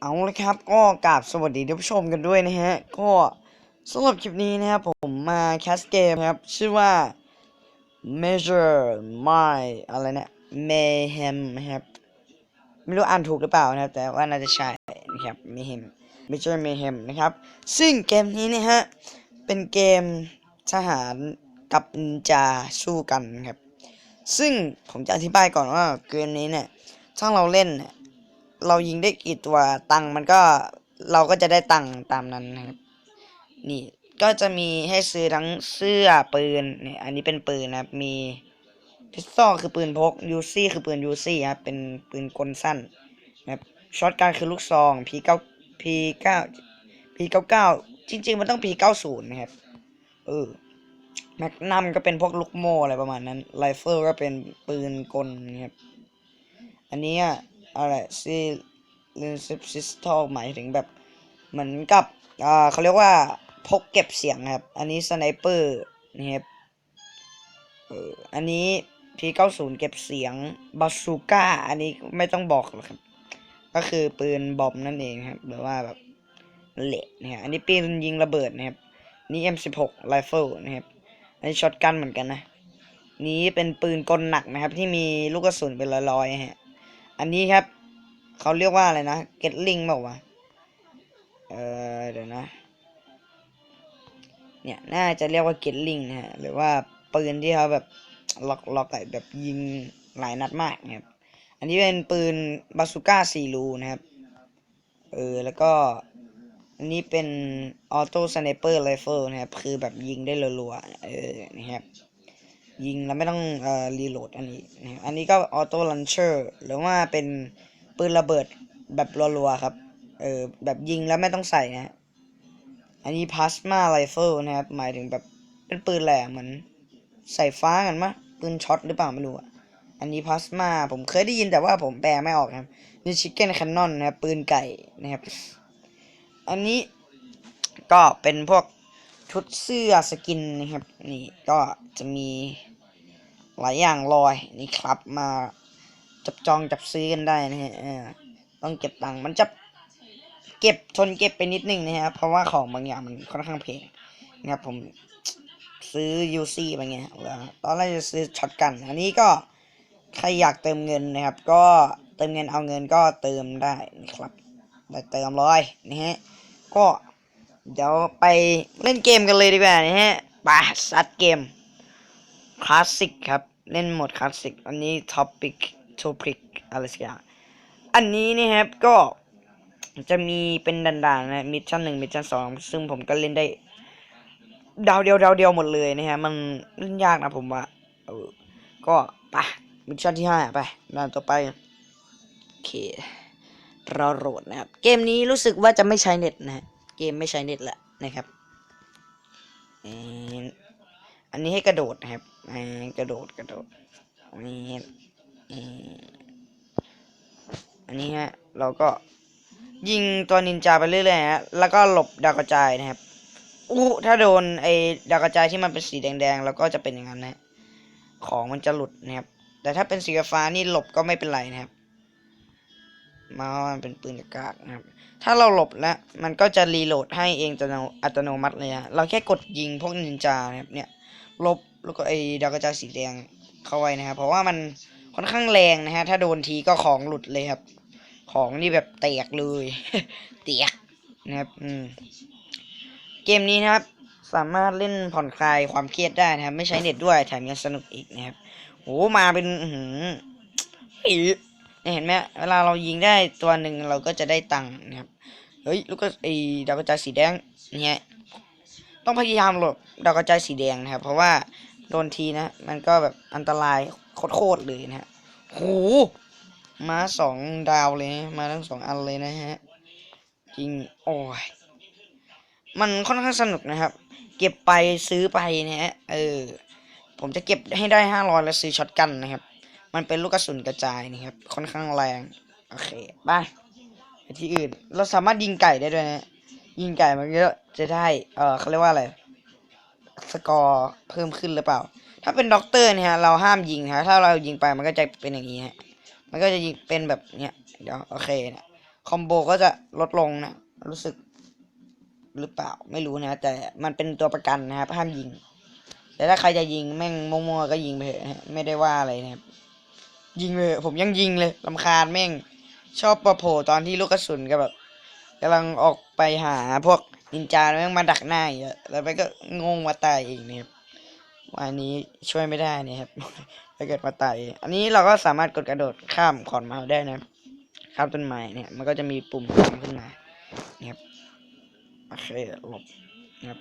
เอาละครับ ก็กราบสวัสดีท่านผู้ชมกันด้วยนะฮะ ก็สำหรับคลิปนี้นะครับผมมาแคสเกมครับ ชื่อว่า measure my อะไรนะ mayhem ครับ ไม่รู้อ่านถูกหรือเปล่านะครับ แต่ว่าน่าจะใช่นะครับ mayhem measure mayhem นะครับ ซึ่งเกมนี้นะฮะ เป็นเกมทหารกับนินจาสู้กันครับ ซึ่งผมจะอธิบายก่อนว่าเกมนี้เนี่ยถ้าเราเล่นเนี่ย เรายิงได้กี่ตัวตังค์มันก็เราก็จะได้ตังค์ตามนั้นนะครับนี่ก็จะมีให้ซื้อทั้งเสื้อปืนเนี่ยอันนี้เป็นปืนนะครับมีพิสตอลคือปืนพกยูซี่คือปืนยูซี่ครับเป็นปืนกลสั้นนะครับช็อตการคือลูกซองพีเก้าพีเก้าพีเก้าเก้าจริง ๆ มันต้องพีเก้าศูนย์นะครับเออแมกนัมก็เป็นพวกลูกโม่อะไรประมาณนั้นไรเฟิลก็เป็นปืนกลนะครับอันนี้ อะไรซีเลนซิซิสทอลหมายถึงแบบ เหมือนกับอ่าเขาเรียกว่าพกเก็บเสียงครับ อันนี้สไนเปอร์นะครับเอออันนี้ P90 เก็บเสียงบาซูก้า อันนี้ไม่ต้องบอกหรอกครับ ก็คือปืนบอมนั่นเองครับหรือว่าแบบเล็กนะครับอันนี้ปืนยิงระเบิดนะครับ นี่ M16 ไรเฟิลนะครับ อันนี้ช็อตกันเหมือนกันนะ นี้เป็นปืนกลหนักนะครับ ที่มีลูกกระสุนเป็นร้อยๆฮะ อันนี้ครับ เขาเรียกว่าอะไรนะเก็ตลิงบอกว่าวะเออเดี๋ยวนะ เนี่ยน่าจะเรียกว่าเก็ตลิงนะฮะหรือว่าปืนที่เขาแบบล็อกล็อกแบบยิงหลายนัดมากนะครับอันนี้เป็นปืนบาซูก้าสี่รูนะครับเออแล้วก็อันนี้เป็นออโต้สไนเปอร์ไรเฟิลนะครับ คือแบบยิงได้รัวๆเออนะครับ ยิงแล้วไม่ต้องเอ่อรีโหลดอันนี้นะครับอันนี้ก็ออโต้ลันเชอร์หรือว่าเป็นปืนระเบิดแบบรัวๆครับ เออแบบยิงแล้วไม่ต้องใส่นะฮะอันนี้พลาสมาไรเฟิลนะครับ หมายถึงแบบเป็นปืนแหละเหมือนใส่ฟ้ากันมะปืนช็อตหรือเปล่าไม่รู้อะอันนี้พลาสมาผมเคยได้ยินแต่ว่าผมแปลไม่ออกครับนี่ชิคเก้นแคนนอนนะครับปืนไก่นะครับ อันนี้ก็เป็นพวกชุดเสื้อสกินนะครับ นี่ก็จะมี หลายอย่างลอยนี่ครับมาจับจองจับซื้อกันได้นะฮะต้องเก็บตังค์มันจะเก็บทนเก็บไปนิดนึงนะฮะเพราะว่าของบางอย่างมันค่อนข้างแพงนะครับผมซื้อยูซี่ไปไงแล้วตอนแรกจะซื้อช็อตกัน อันนี้ก็ใครอยากเติมเงินนะครับ ก็เติมเงินเอาเงินก็เติมได้นะครับได้เติมร้อยนะฮะก็เดี๋ยวไปเล่นเกมกันเลยดีกว่านะฮะไปซัดเกม คลาสสิกครับ เล่นโหมดคลาสสิก อันนี้ท็อปปิกท็อปิกอะไรสักอย่าง อันนี้นี่ครับก็จะมีเป็นด่านๆนะมิชชั่นหนึ่งมิชชั่นสองซึ่งผมก็เล่นได้ ดาวเดียวดาวเดียวหมดเลยนะฮะมันเล่นยากนะผมว่าเออก็ไปมิชชั่นที่ห้าไปด่านต่อไปโอเคเราโหลดนะครับ เกมนี้รู้สึกว่าจะไม่ใช้เน็ตนะฮะเกมไม่ใช้เน็ตละนะครับ อันนี้ให้กระโดดนะครับ กระโดดกระโดดอันนี้อันนี้ฮะเราก็ยิงตัวนินจาไปเรื่อยๆฮะแล้วก็หลบดาวกระจายนะครับอู้ถ้าโดนไอ้ดาวกระจายที่มันเป็นสีแดงๆ แล้วก็จะเป็นอย่างนั้นนะ ของมันจะหลุดนะครับ แต่ถ้าเป็นสีฟ้านี่หลบก็ไม่เป็นไรนะครับ มาว่ามันเป็นปืนกากๆนะครับ ถ้าเราหลบแล้ว มันก็จะรีโหลดให้เองอัตโนอัตโนมัติเลยฮะ เราแค่กดยิงพวกนินจานะครับเนี่ย หลบ แล้วก็ไอ้ดาวกระจายสีแดงเข้าไว้นะครับ เพราะว่ามันค่อนข้างแรงนะฮะ ถ้าโดนทีก็ของหลุดเลยครับ ของนี่แบบแตกเลยแตกนะครับอืมเกมนี้นะครับ สามารถเล่นผ่อนคลายความเครียดได้นะครับ ไม่ใช้เน็ตด้วยแถมยังสนุกอีกนะครับโอ้มาเป็นหืออีเนี่เห็นไหมเวลาเรายิงได้ตัวหนึ่งเราก็จะได้ตังค์นะครับเฮ้ยลูกก็ไอ้ดาวกระจายสีแดงเนี่ยต้องพยายามหลบดาวกระจายสีแดงนะครับ เพราะว่า โดนทีนะ มันก็แบบอันตรายโคตรเลยนะฮะโหมาสองดาวเลย มาทั้งสองอันเลยนะฮะ จริง โอ้ย มันค่อนข้างสนุกนะครับ เก็บไปซื้อไปนะฮะ เออ ผมจะเก็บให้ได้ห้าร้อยแล้วซื้อช็อตกันนะครับ มันเป็นลูกกระสุนกระจายนะครับ ค่อนข้างแรง โอเคไปไปที่อื่น เราสามารถยิงไก่ได้ด้วยนะ ยิงไก่มันก็จะได้ เออเขาเรียกว่าอะไร สกอร์เพิ่มขึ้นหรือเปล่า ถ้าเป็นด็อกเตอร์เนี่ยเราห้ามยิงฮะถ้าเรายิงไปมันก็จะเป็นอย่างนี้ฮะมันก็จะยิงเป็นแบบเนี้ยเดี๋ยวโอเคนี่ยคอมโบก็จะลดลงนะรู้สึกหรือเปล่าไม่รู้นะแต่มันเป็นตัวประกันนะครับห้ามยิง แต่ถ้าใครจะยิงแม่งมั่วๆก็ยิงไปเถอะไม่ได้ว่าอะไรนะครับยิงเลยผมยังยิงเลยลำคาญแม่ง ชอบประโผล่ตอนที่ลูกกระสุนก็แบบกำลังออกไปหาพวก นินจาแม่งมาดักหน้าอีกอะแล้วไปก็งงมาตายเองนะครับวันนี้ช่วยไม่ได้นะครับถ้าเกิดมาตายอันนี้เราก็สามารถกดกระโดดข้ามขอนไม้ได้นะครับข้ามต้นไม้เนี่ยมันก็จะมีปุ่มข้ามขึ้นมาเนะครับโอเคหลบนะครับ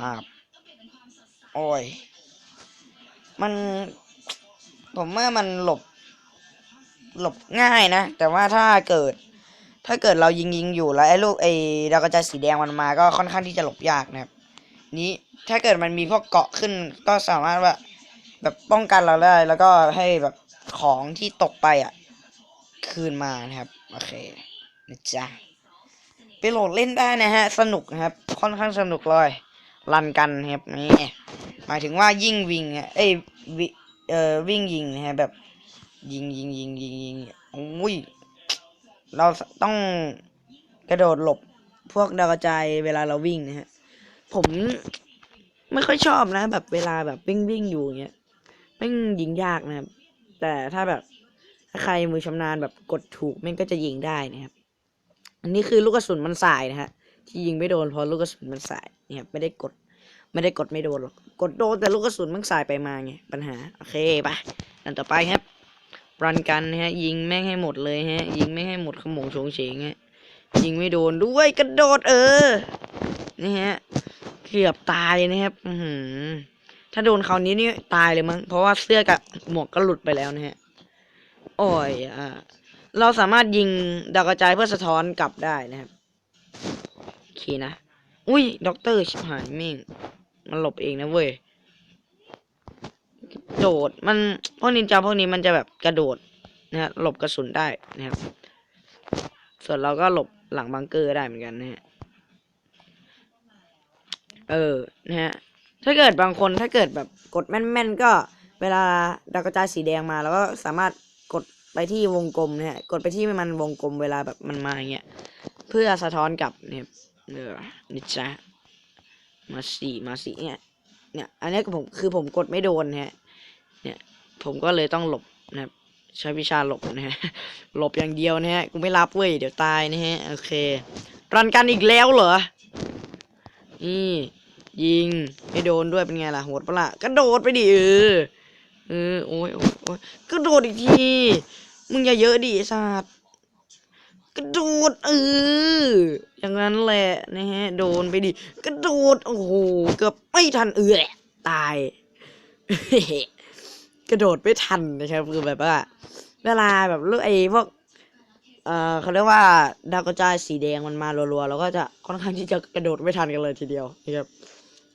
อ่าบโอ้ยมัน ผมว่ามันหลบ หลบง่ายนะ แต่ว่าถ้าเกิด ถ้าเกิดเรายิงยิงอยู่แล้วไอ้ลูกไอ้ดาวกระจายสีแดงมันมา ก็ค่อนข้างที่จะหลบยากนะครับ นี้ถ้าเกิดมันมีพวกเกาะขึ้นก็สามารถว่าแบบป้องกันเราได้ แล้วก็ให้แบบของที่ตกไปอะ คืนมานะครับ โอเคนะจ๊ะไปโหลดเล่นได้นะฮะ สนุกนะครับ ค่อนข้างสนุกเลยรันกันนะครับนี่หมายถึงว่ายิ่งวิ่งเอ้ยวิเอ่อวิ่งยิงนะฮะแบบ ยิงยิงยิงยิงยิงโอ้ย เราต้องกระโดดหลบพวกดาวกระจายเวลาเราวิ่งนะฮะ ผมไม่ค่อยชอบนะ แบบเวลาแบบวิ่งวิ่งอยู่เงี้ยแม่งยิงยากนะครับ แต่ถ้าแบบถ้าใครมือชำนาญแบบกดถูกแม่งก็จะยิงได้นะครับ อันนี้คือลูกกระสุนมันสายนะฮะ ที่ยิงไม่โดนเพราะลูกกระสุนมันสายเนี่ยไม่ได้กด ไม่ได้กดไม่โดนหรอก กดโดนแต่ลูกกระสุนมันสายไปมาไงปัญหา โอเคไปอันต่อไปครับ รันกันนะฮะ ยิงแม่งให้หมดเลยฮะ ยิงแม่งให้หมดขมงโฉงเฉงฮะ ยิงไม่โดนด้วยกระโดดเออ นี่ฮะ เกือบตายนะครับ อืถ้าโดนคราวนี้นี่ตายเลยมั้ง เพราะว่าเสื้อกับหมวกก็หลุดไปแล้วนะฮะ โอ้ยอ่าเราสามารถยิงดาวกระจายเพื่อสะท้อนกลับได้นะครับ โอเคนะ อุ้ยด็อกเตอร์ชิบหายแม่ง มันหลบเองนะเว้ย โดดมันพวกนินจาพวกนี้มันจะแบบกระโดดนะฮะหลบกระสุนได้นะครับส่วนเราก็หลบหลังบังเกอร์ได้เหมือนกันนะฮะเออนะฮะถ้าเกิดบางคนถ้าเกิดแบบกดแม่นๆก็เวลาดาวกระจายสีแดงมาแล้วก็สามารถกดไปที่วงกลมนี่ยกดไปที่มันวงกลมเวลาแบบมันมาอย่างเงี้ยเพื่อสะท้อนกลับเนี่ยเออนิจ้ามาสีมาสีเนี่ยเนี่ยอันนี้ผมคือผมกดไม่โดนนะฮะ เนี่ยผมก็เลยต้องหลบนะครับใช้วิชาหลบนะฮะหลบอย่างเดียวนะฮะกูไม่รับเว้ยเดี๋ยวตายนะฮะโอเค รันกันอีกแล้วเหรอนี่ยิงไม่โดนด้วยเป็นไงล่ะโหดปะล่ะกระโดดไปดิเออเออโอ้ยโอ้ยกระโดดอีกทีมึงอย่าเยอะดิสัตว์กระโดดเอออย่างนั้นแหละนะฮะโดนไปดิกระโดดโอ้โหเกือบไม่ทันเออตาย กระโดดไม่ทันนะครับคือแบบว่า เวลาแบบลูกไอ้พวกเอ่อเขาเรียกว่าดาวกระจายสีแดงมันมารัวๆเราก็จะค่อนข้างที่จะกระโดดไม่ทันกันเลยทีเดียวนะครับ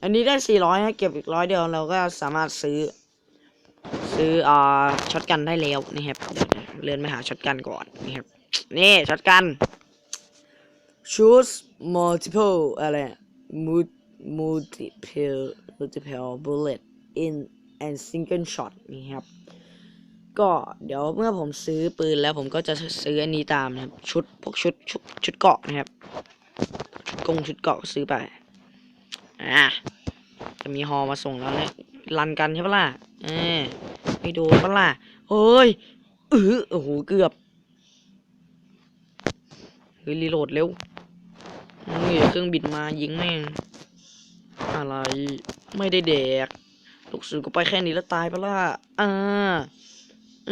อันนี้ได้ 400ให้เก็บอีกร้อยเดียวเราก็สามารถซื้อ ซื้ออ่าช็อตกันได้แล้วนะครับเรียวเลื่อนไปหาช็อตกันก่อนนะครับนี่ช็อตกัน choose multiple อะไร mul- multiple multiple bullet in and single shot นี่ครับ ก็เดี๋ยวเมื่อผมซื้อปืนแล้วผมก็จะซื้ออันนี้ตามนะครับ ชุดพวกชุดชุดชุดเกาะนะครับ ชุดกงชุดเกาะซื้อไป อะ จะมีฮอมาส่งแล้วเนี่ยรันกันใช่ปะล่ะเออไม่โดนปะล่ะเฮ้ยเออโอ้โห เกือบเฮ้ยรีโหลดเร็วนี่เครื่องบินมายิงแม่งอะไร ไม่ได้แดก ลูกสื่อก็ไปแค่นี้แล้วตายปะล่ะอ่าเอ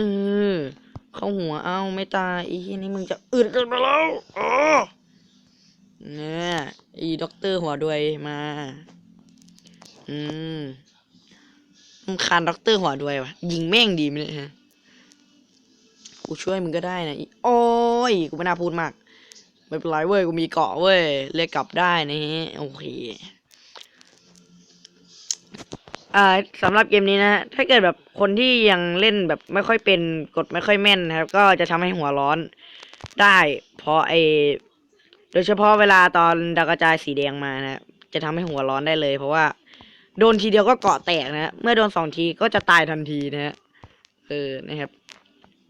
อเข้าหัวเอาไม่ตายอีนี่มึงจะอึดกันไปแล้วอ๋อเนี่ยอีด็อกเตอร์หัวด้วยมา อืมมึงคานด็อกเตอร์หัวด้วยวะยิงแม่งดีไหมเนี่ยฮะกูช่วยมึงก็ได้นะอีโอ้ยกูไม่น่าพูดมาก ไม่เป็นไรเว้ยกูมีเกาะเว้ยเรียกกลับได้นะฮะโอเค อ่าสำหรับเกมนี้นะฮะถ้าเกิดแบบคนที่ยังเล่นแบบไม่ค่อยเป็นกดไม่ค่อยแม่นนะครับ ก็จะทำให้หัวร้อนได้ เพราะไอโดยเฉพาะเวลาตอนดาวกระจายสีแดงมานะฮะจะทำให้หัวร้อนได้เลย เพราะว่าโดนทีเดียวก็เกาะแตกนะฮะเมื่อโดนสองทีก็จะตายทันทีนะฮะเออนะครับ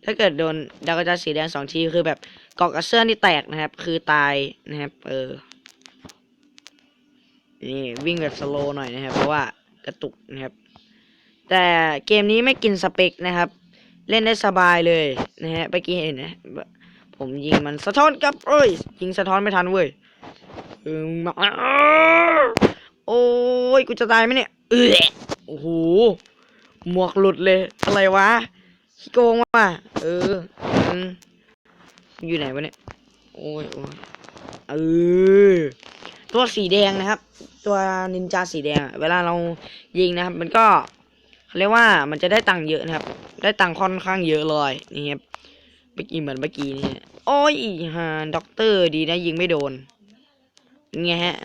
ถ้าเกิดโดนดาวกระจายสีแดงสองทีคือแบบเกาะกับเสื้อนี่แตกนะครับ คือตายนะครับ เออนี่วิ่งแบบสโลว์หน่อยนะครับ เพราะว่า ระตุกนะครับ แต่เกมนี้ไม่กินสเปคนะครับ เล่นได้สบายเลยนะฮะเมื่อกี้เห็นนะผมยิงมันสะท้อนกับเอ้ยยิงสะท้อนไม่ทันเว้ยออมโอ้ยกูจะตายไหมเนี่ยเออโอ้โหหมวกหลุดเลย อะไรวะขี้โกงว่ะเอออืมอยู่ไหนวะเนี่ยโอ้ยโอ้ยเออ ตัวสีแดงนะครับ ตัวนินจาสีแดง เวลาเรายิงนะครับ มันก็เขาเรียกว่ามันจะได้ตังค์เยอะนะครับ ได้ตังค์ค่อนข้างเยอะเลยนี่ครับเมื่อกี้เหมือนเมื่อกี้นี่โอ้ยฮะด็อกเตอร์ดีนะยิงไม่โดนไงฮะ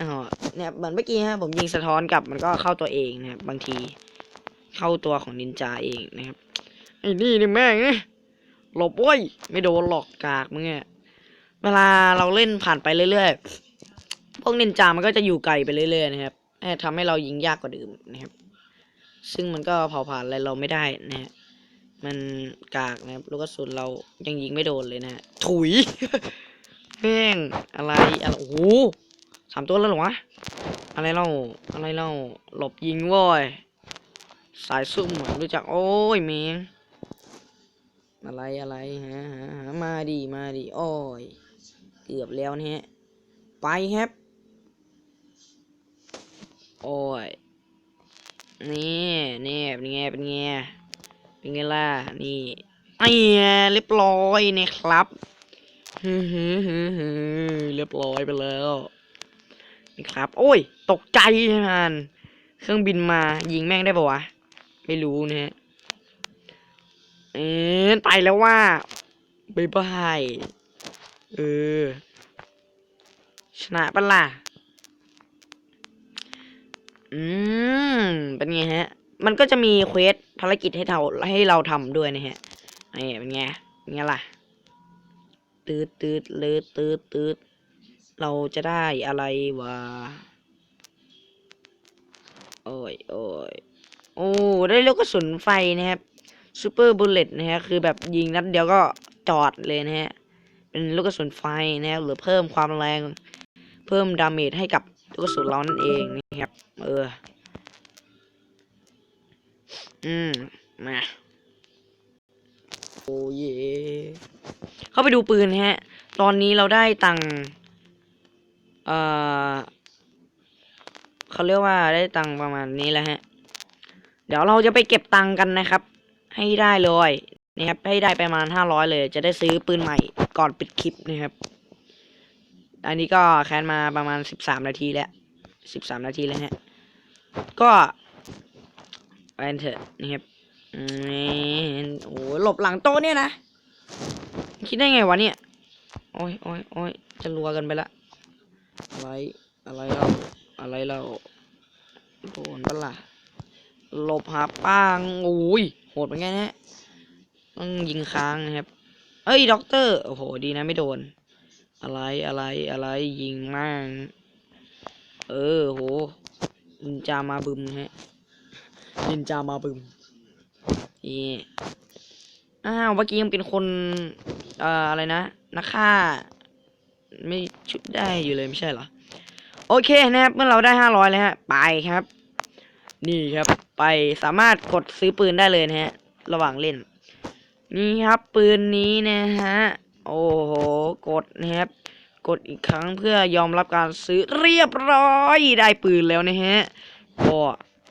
เนี่ยเหมือนเมื่อกี้ฮะผมยิงสะท้อนกลับมันก็เข้าตัวเองนะครับ บางทีเข้าตัวของนินจาเองนะครับไอ้นี่นี่แม่งเนี่ยหลบเว้ยไม่โดนหลอกกากมึงเนี่ยเวลาเราเล่นผ่านไปเรื่อยๆ พวกนินจามันก็จะอยู่ไกลไปเรื่อยๆนะครับทำให้เรายิงยากกว่าเดิมนะครับ ซึ่งมันก็เผาผ่านอะไรเราไม่ได้นะฮะมันกากนะครับลูกกระสุนเรายังยิงไม่โดนเลยนะฮะถุยแม่งอะไรอะไรโอ้โหสามตัวแล้วหรอวะอะไรเล่าอะไรเล่าหลบยิงว้ยสายซุ่มเหมือนรู้จักโอ้ยเมงอะไรอะไรฮะฮะฮะมาดีมาดีโอ้ยเกือบแล้วนะฮะไปครับ โอ้ย นี่นี่เป็นไง เป็นไง เป็นไงล่ะ นี่ไอ้เรียบร้อยนี่ครับฮึฮึฮึฮึเรียบร้อยไปแล้ว นี่ครับ โอ้ย ตกใจฮันเครื่องบินมายิงแม่งได้ปะวะ ไม่รู้นะฮะ เอ็นไปแล้วว่าบายบาย เออ ชนะปะล่ะ อืม เป็นไงฮะ มันก็จะมีเควสภารกิจให้เราให้เราทำด้วยนะฮะไอ้เป็นไงเป็นไงล่ะ ตืดตืดเลดตืดตืดเราจะได้อะไรวะ โอ้ย โอ้ย โอ้ ได้ลูกกระสุนไฟนะครับซูเปอร์บุลเลตนะฮะ คือแบบยิงนัดเดียวก็จอดเลยนะฮะ เป็นลูกกระสุนไฟนะครับหรือเพิ่มความแรง เพิ่มดาเมจให้กับ ลูกกระสุนเรานั่นเองนะครับ เออ อืมมาโอ้เยเข้าไปดูปืนฮะ ตอนนี้เราได้ตังเอ่อเขาเรียกว่าได้ตังประมาณนี้แล้วฮะ เดี๋ยวเราจะไปเก็บตังกันนะครับ ให้ได้เลยนะครับให้ได้ประมาณห้าร้อยเลย จะได้ซื้อปืนใหม่ก่อนปิดคลิปนะครับ อันนี้ก็แคนมาประมาณสิบสามนาทีแล้วสิบสามนาทีแล้วฮะก็ไปกันเถอะนะครับโอ้หลบหลังโต๊ะเนี่ยนะ คิดได้ไงวะเนี่ย โอ้ยโอ้ยโอ้ยจะรัวกันไปละ อะไร อะไรเราอะไรเราโดนปะล่ะหลบหาป้างโอ้ยโหดเหมือนกันะฮะต้องยิงค้างนะครับ เอ้ย ด็อกเตอร์ โอ้โห ดีนะไม่โดน อะไรอะไรอะไรยิงมั่งเออโหนินจามาบึมฮะนินจามาบึมนี่อ้าวเมื่อกี้ยังเป็นคนเอ่ออะไรนะนักฆ่า ไม่ชุดได้อยู่เลยไม่ใช่เหรอโอเคนะครับเมื่อเราได้ห้าร้อยแล้วฮะไปครับ นี่ครับไปสามารถกดซื้อปืนได้เลยนะฮะ ระหว่างเล่น นี่ครับปืนนี้นะฮะ โอ้โห กดนะครับ กดอีกครั้งเพื่อยอมรับการซื้อเรียบร้อย ได้ปืนแล้วนะฮะก็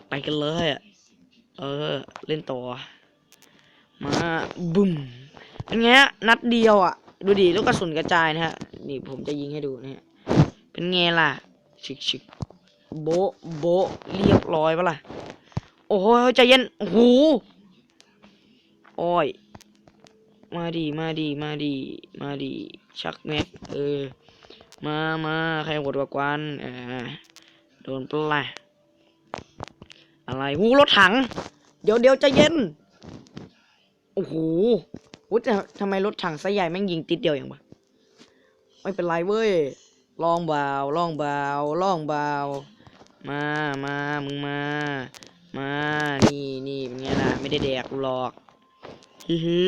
ไปกันเลยอะเออ เล่นต่อ มาบึ้มเป็นไงฮะนัดเดียวอะ ดูดิลูกกระสุนกระจายนะฮะ นี่ผมจะยิงให้ดูนะฮะ เป็นไงล่ะ ชิกชิกโบโบเรียบร้อยปะล่ะ โอ้ยใจเย็นโอ้โหโอ้ย มาดีมาดีมาดีมาดีชักแม็กเออ มามาใครโหดกว่ากวันอ่าโดนปล่ะอะไรหูรถถัง เดี๋ยวเดี๋ยวใจเย็นโอ้โหโอ้แต่ทำไมรถถังไซส์ใหญ่แม่งยิงติดเดียวอย่างวะไม่เป็นไรเว้ยลองเบาลองเบาลองเบามามามึงมา มา นี่นี่เป็นไงล่ะ ไม่ได้แดกกูหรอกฮิฮิ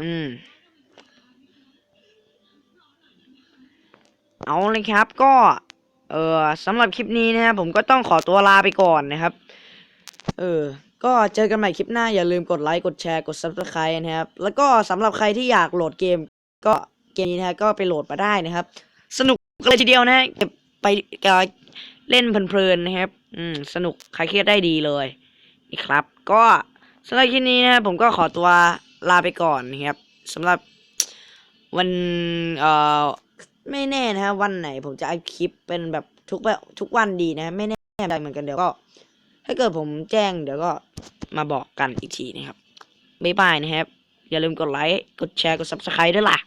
อืม เอาเลยครับก็ เออสำหรับคลิปนี้นะครับผมก็ต้องขอตัวลาไปก่อนนะครับ เออ ก็เจอกันใหม่คลิปหน้าอย่าลืมกดไลค์กดแชร์กด subscribe นะครับ แล้วก็สำหรับใครที่อยากโหลดเกม ก็เกมนี้นะก็ไปโหลดมาได้นะครับ สนุกเลยทีเดียวนะฮะเก็บไปเล่นเพลินๆนะครับ อืม สนุกใครเครียดได้ดีเลยนี่ครับ ก็สำหรับคลิปนี้นะครับผมก็ขอตัว ลาไปก่อนนะครับสำหรับวันเอ่อไม่แน่นะฮะวันไหนผมจะอัดคลิปเป็นแบบทุกแบบทุกวันดีนะ ไม่แน่ใจเหมือนกันเดี๋ยวก็ ถ้าเกิดผมแจ้งเดี๋ยวก็มาบอกกันอีกทีนะครับบ๊ายบายนะครับ อย่าลืมกดไลค์ กดแชร์ กด subscribe ด้วยล่ะ